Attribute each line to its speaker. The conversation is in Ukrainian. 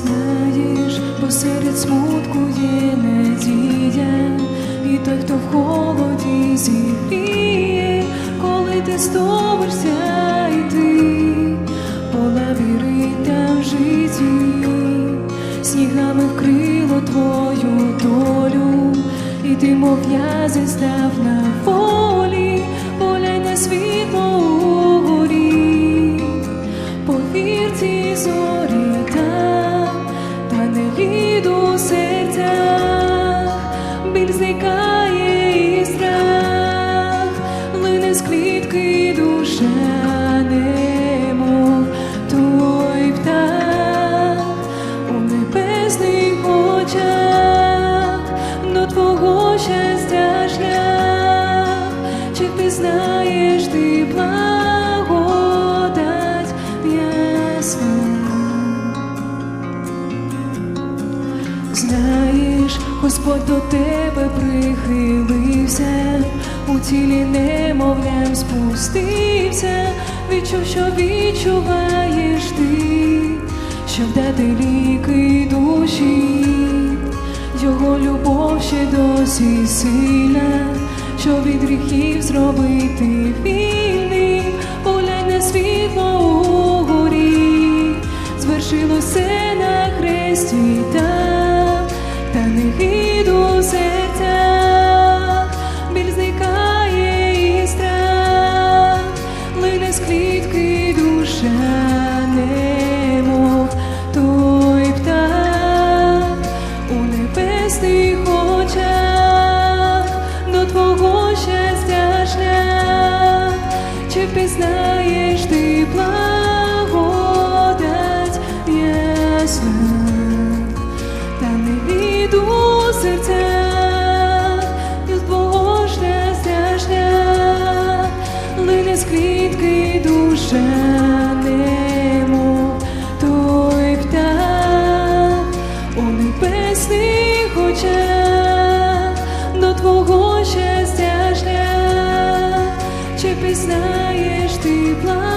Speaker 1: знаєш, посеред смутку є надія, і той, хто в холоді зігріє, коли ти стовишся, стомишся ти пола віри та в житті, снігами вкрило твою долю, і ти мов я зістав на волю. Зникає і страх, лине з клітки душа, немов той птах. У небесних очах до твого щастя шлях, чи пізнаєш ти благодать ясна? Знаєш, Господь до тебе прихилився, у тілі немовлям спустився, відчув, що відчуваєш ти, щоб дати ліки душі, його любов ще досі сильна, що від гріхів зробити вільним, поглянь на світло угорі, звершило все на хресті зникає і страх, лине з клітки душа, немов той птах. У небесних очах до твого щастя чи пізнаєш ти благодать небесних очах до твого щастя шлях, чи пізнаєш ти благодать